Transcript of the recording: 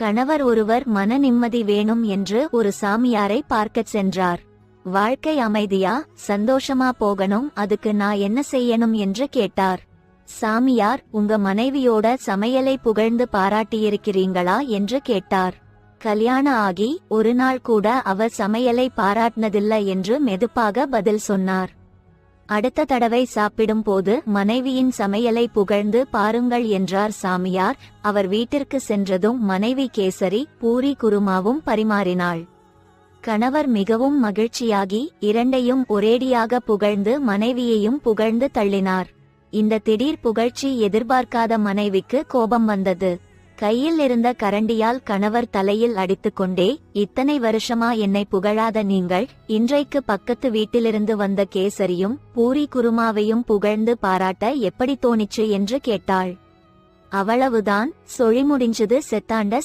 கணவர் ஒருவர் மன நிம்மதி வேணும் என்று ஒரு சாமியாரை பார்க்கச் சென்றார். வாழ்க்கை அமைதியா? சந்தோஷமா போகணும். அதுக்கு நான் என்ன செய்யணும்? என்று கேட்டார். சாமியார் உங்க மனைவியோட சமையலை புகழ்ந்து பாராட்டியிருக்கிறீங்களா? என்று கேட்டார். கல்யாணம் ஆகி ஒரு நாள் கூட அவர் சமையலை பாராட்டினதில்லை என்று மெதுப்பாக பதில் சொன்னார். அடுத்த தடவை சாப்பிடும் போது மனைவியின் சமையலை புகழ்ந்து பாருங்கள் என்றார் சாமியார். அவர் வீட்டிற்கு சென்றதும் மனைவி கேசரி பூரி குருமாவும் பரிமாறினாள். கணவர் மிகவும் மகிழ்ச்சியாகி இரண்டையும் ஒரேடியாக புகழ்ந்து மனைவியையும் புகழ்ந்து தள்ளினார். இந்த திடீர் புகழ்ச்சி எதிர்பார்க்காத மனைவிக்கு கோபம் வந்தது. கையில் இருந்த கரண்டியால் கணவர் தலையில் அடித்துக்கொண்டே இத்தனை வருஷமா என்னை புகழாத நீங்கள்? இன்றைக்கு பக்கத்து வீட்டிலிருந்து வந்த கேசரியும் பூரி குருமாவையும் புகழ்ந்து பாராட்ட எப்படி தோணிச்சு என்று கேட்டாள். அவ்வளவுதான் சொழி முடிஞ்சது செத்தாண்ட